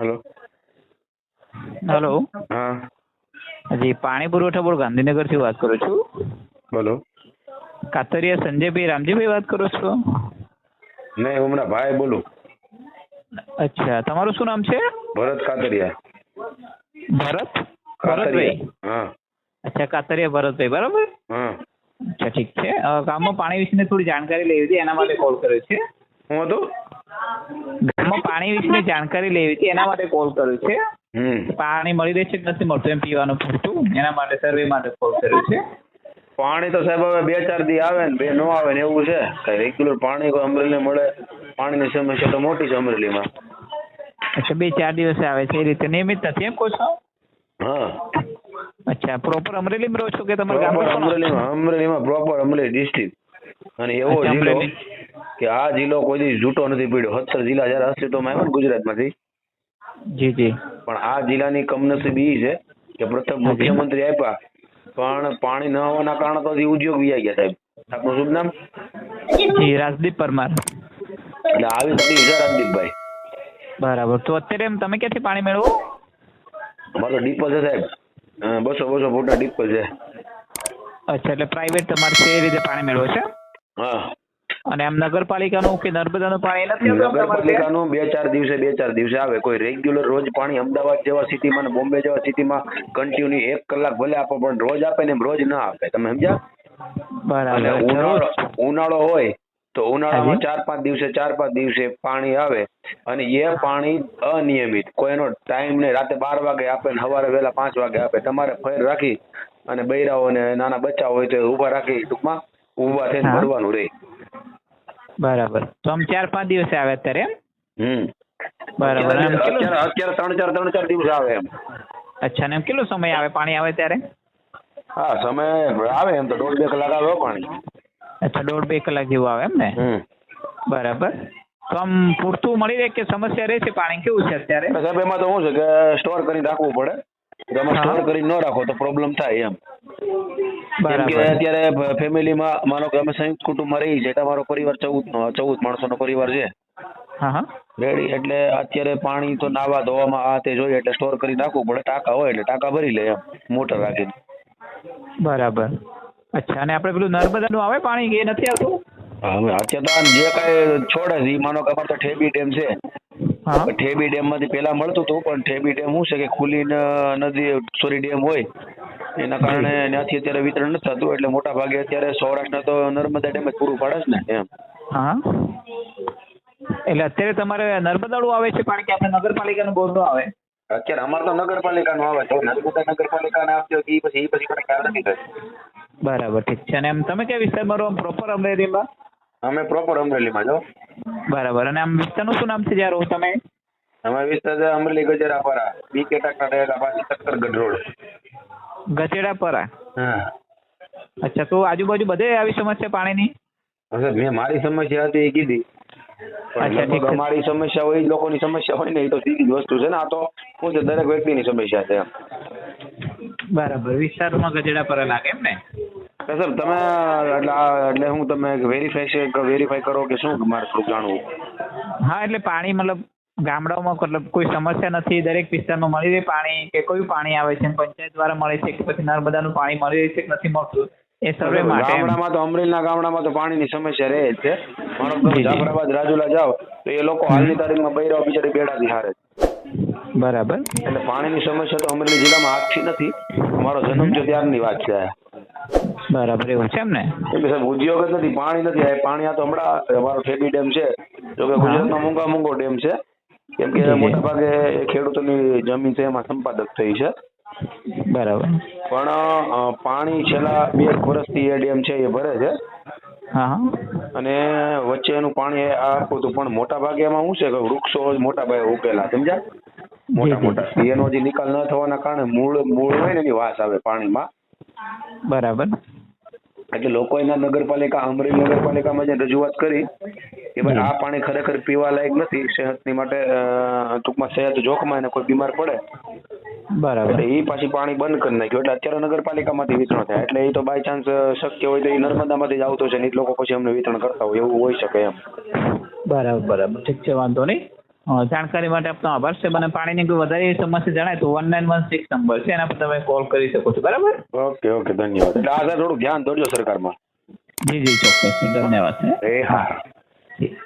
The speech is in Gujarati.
હલો. હેલો. હા. જી પાણી પુરવઠા બોર્ડ ગાંધીનગરથી વાત કરું છું. બોલો. કાતરિયા સંજયભાઈ રામજીભાઈ વાત કરો છો? નહીં હમણાં ભાઈ બોલું. અચ્છા તમારું શું નામ છે? ભરત કાતરિયા. ભરત? ભરતભાઈ? હા. અચ્છા કાતરિયા ભરતભાઈ બરાબર? હા. અચ્છા ઠીક છે. ગામમાં પાણી વિશેની થોડી જાણકારી લેવી હતી એના માટે કોલ કર્યો છે. હું હતું? ગામમાં પાણી વિશેની જાણકારી લેવી હતી એના માટે કોલ કર્યો છે. પાણી મળી રહે છે કે નથી મળતું એમ પીવાનું પૂરતું એના માટે સર્વે માટે કોલ કર્યો છે. પાણી તો સાહેબ હવે બે ચાર દી આવે ને બે નો આવે ને એવું છે. કઈ રેગ્યુલર પાણી કોઈ અમરેલી મળે પાણીની સમસ્યા તો મોટી છે અમરેલીમાં અચ્છા બે ચાર દિવસે આવે છે એ રીતે. નિયમિત નથી એમ કહો છો હા. અચ્છા પ્રોપર અમરેલીમાં રહો છો કે તમારા અમરેલીમાં અમરેલીમાં પ્રોપર અમરેલી ડિસ્ટ્રિક્ટ અને એવો જિલ્લો. કે આ જિલ્લો કોઈ દી જૂટો નથી પડ્યો. સત્તર જિલ્લા જયારે અસ્તિત્વમાં આવ્યો ને ગુજરાતમાંથી. જી જી. પણ આ જિલ્લાની કમનસીબી ઈ છે કે પ્રથમ મુખ્યમંત્રી આપ્યા પણ પાણી ન હોવાના કારણે તો ઉદ્યોગ વિયા ગયા સાહેબ. આપનું શુભ નામ? જી રાજદીપ પરમાર. એટલે આવી હતી છે રાજદીપભાઈ. બરાબર. તો અત્યારે એમ તમે ક્યાંથી પાણી મેળવો? અમારે તો ડીપલ છે સાહેબ. બસો બસો ફૂટના ડીપલ છે. અચ્છા એટલે પ્રાઇવેટ તમારે તે રીતે પાણી મેળવો છે? હા. અને આમ નગરપાલિકાનું કે નર્મદાનું પાણી નથી? નગરપાલિકાનું બે ચાર દિવસે બે ચાર દિવસે આવે. કોઈ રેગ્યુલર રોજ પાણી અમદાવાદ જેવા સિટીમાં ને બોમ્બે જેવા સિટીમાં કન્ટિન્યુ એક કલાક ભલે આપો પણ રોજ આપે ને એમ રોજ ના આપે. તમે સમજ્યા? બરાબર. ઉનાળો ઉનાળો હોય તો ઉનાળામાં ચાર પાંચ દિવસે ચાર પાંચ દિવસે પાણી આવે અને એ પાણી અનિયમિત. કોઈનો ટાઈમ નહીં. રાતે બાર વાગે આપે ને સવારે વહેલા પાંચ વાગે આપે. તમારે ફેર રાખી અને બૈરાઓને નાના બચ્ચા હોય તો ઊભા રાખી ટૂંકમાં ઊભા થઈને. ભરવાનું રહે બરાબર. તો આમ ચાર પાંચ દિવસે આવે અત્યારે એમ? હમ. બરાબર. આમ કેટલું અત્યારે ત્રણ ચાર ત્રણ ચાર દિવસ આવે એમ. અચ્છા ને એમ કેટલો સમય આવે પાણી આવે ત્યારે? હા સમય આવે એમ તો દોઢ બે કલાક આવે પાણી. અચ્છા દોઢ બે કલાક જેવું આવે એમ ને? બરાબર. તો આમ પૂરતું મળી રહે કે સમસ્યા રહે છે પાણી? કેવું છે અત્યારે? સાહેબ એમાં તો શું છે કે સ્ટોર કરીને રાખવું પડે. તમે સ્ટોર કરીને ન રાખો તો પ્રોબ્લેમ થાય એમ. કેમ કે બરાબર. અત્યારે ફેમિલીમાં માનો કે અમે સંયુક્ત કુટુંબમાં રહી છે તમારો પરિવાર ચૌદ ચૌદ માણસોનો પરિવાર છે. રેડી. એટલે અત્યારે પાણી તો નાવા ધોવામાં આ તે જોઈએ એટલે સ્ટોર કરી નાખવું પડે. ટાંકા હોય એટલે ટાંકા ભરી લે એમ મોટર રાખીને. બરાબર. અચ્છા અને આપણે પેલું નર્મદાનું આવે પાણી એ નથી આવતું? હવે અત્યારે જે કાંઈ છોડે છે એ માનો કે અમારે તો ઠેબી ડેમ છે. ઠેબી ડેમમાંથી પેલા મળતું હતું પણ ઠેબી ડેમ શું છે કે ખુલ્લી નદી સોરી ડેમ હોય. એના કારણે ત્યાંથી અત્યારે વિતરણ નથી થતું એટલે મોટા ભાગે અત્યારે સૌરાષ્ટ્ર તો નર્મદા ડેમ જ પૂરું પાડે છે ને એમ. હા. એટલે અત્યારે તમારે નર્મદાનું આવે છે પાણી કે આપણે નગરપાલિકાનું બોરનું આવે. અત્યારે અમારે તો નગરપાલિકાનું આવે છે. નર્મદા નગરપાલિકાને આપજો કે પછી એ પછી મને ખ્યાલ નથી થશે બરાબર ઠીક છે. અને એમ તમે કયા વિસ્તારમાં રહો? પ્રોપર અમરેલીમાં? અમે પ્રોપર અમરેલીમાં જો બરાબર. અને આમ વિસ્તારનું શું નામ છે જ્યાં રહો તમે? અમારા વિસ્તાર અમરેલી ગજરાપારા. બી કે રહેલા ડેલા સત્તર ગઢ રોડ. ગચેડાપરા હા. અચ્છા તો આજુબાજુ બધે આવી સમસ્યા પાણીની? મેં મારી સમસ્યા હતી એ કીધી. અચ્છા. અમારી સમસ્યા હોય લોકોની સમસ્યા હોય ને એ તો સીધી વસ્તુ છે ને આ તો શું છે દરેક વ્યક્તિની સમસ્યા છે એમ. બરાબર વિસ્તારમાં ગજેડાપરા લાગે એમ ને? સર તમે એટલે એટલે હું તમે વેરીફાઈ વેરીફાઈ કરો કે શું મારે થોડુંક જાણવું? હા એટલે પાણી મતલબ ગામડાઓમાં મતલબ કોઈ સમસ્યા નથી દરેક વિસ્તારમાં મળી રહે પાણી કે કયું પાણી આવે છે પંચાયત દ્વારા મળે છે કે પછી નર્મદાનું પાણી મળી રહે છે કે નથી મળતું એ સર્વે માટે ગામડામાં તો અમરેલીના ગામડામાં તો પાણીની સમસ્યા રહે જ છે. જી. જાફરાબાદ રાજુલા જાવ તો એ લોકો હાલની તારીખમાં બૈરાઓ બિચારી બેડાથી હારે બરાબર. એટલે પાણીની સમસ્યા તો અમરેલી જિલ્લામાં આજથી નથી. મારો જન્મ જો ત્યારની વાત છે. બરાબર એવું છે એમ ને? કે સાહેબ ઉદ્યોગ જ નથી પાણી નથી. પાણી આ તો હમણાં અમારો ઠેબી ડેમ છે. જો કે ગુજરાતમાં મૂંગા મૂંગો ડેમ છે. કેમ કે. મોટા ભાગે ખેડૂતોની જમીન છે એમાં સંપાદક થઈ છે. બરાબર. પણ પાણી છેલ્લા બે વર્ષથી એ ડેમ છે એ ભરે છે. હા અને વચ્ચે એનું પાણી આપવું હતું પણ મોટા ભાગે એમાં શું છે કે વૃક્ષો મોટા ભાગે ઉગેલા સમજ્યા? મોટા મોટા. એનો જે નિકાલ ન થવાના કારણે મૂળ મૂળ હોય ને એની વાસ આવે પાણીમાં. બરાબર. એટલે લોકો એના નગરપાલિકા અમરેલી નગરપાલિકામાં જે રજૂઆત કરી કે ભાઈ આ પાણી ખરેખર પીવા લાયક નથી સેહતની માટે ટૂંકમાં સેહત જોખમાં એને કોઈ બીમાર પડે. બરાબર. એ પાછી પાણી બંધ કરી નાખ્યું. એટલે અત્યારે નગરપાલિકામાંથી વિતરણ થાય. એટલે એ તો બાય ચાન્સ શક્ય હોય તો એ નર્મદામાંથી જ આવતો છે ને એ લોકો પછી અમને વિતરણ કરતા હોય. એવું હોઈ શકે એમ. બરાબર બરાબર. ઠીક છે વાંધો નહીં. જાણકારી માટે આપનો આભાર છે. મને પાણીની કોઈ વધારે સમસ્યા જણાય તો one nine one six number છે. એના પર તમે કોલ કરી શકો છો. બરાબર? ઓકે ઓકે ધન્યવાદ. એટલે થોડું સર ધ્યાન દોરજો સરકારમાં. જી જી ચોક્કસ. ધન્યવાદ એ હા. જી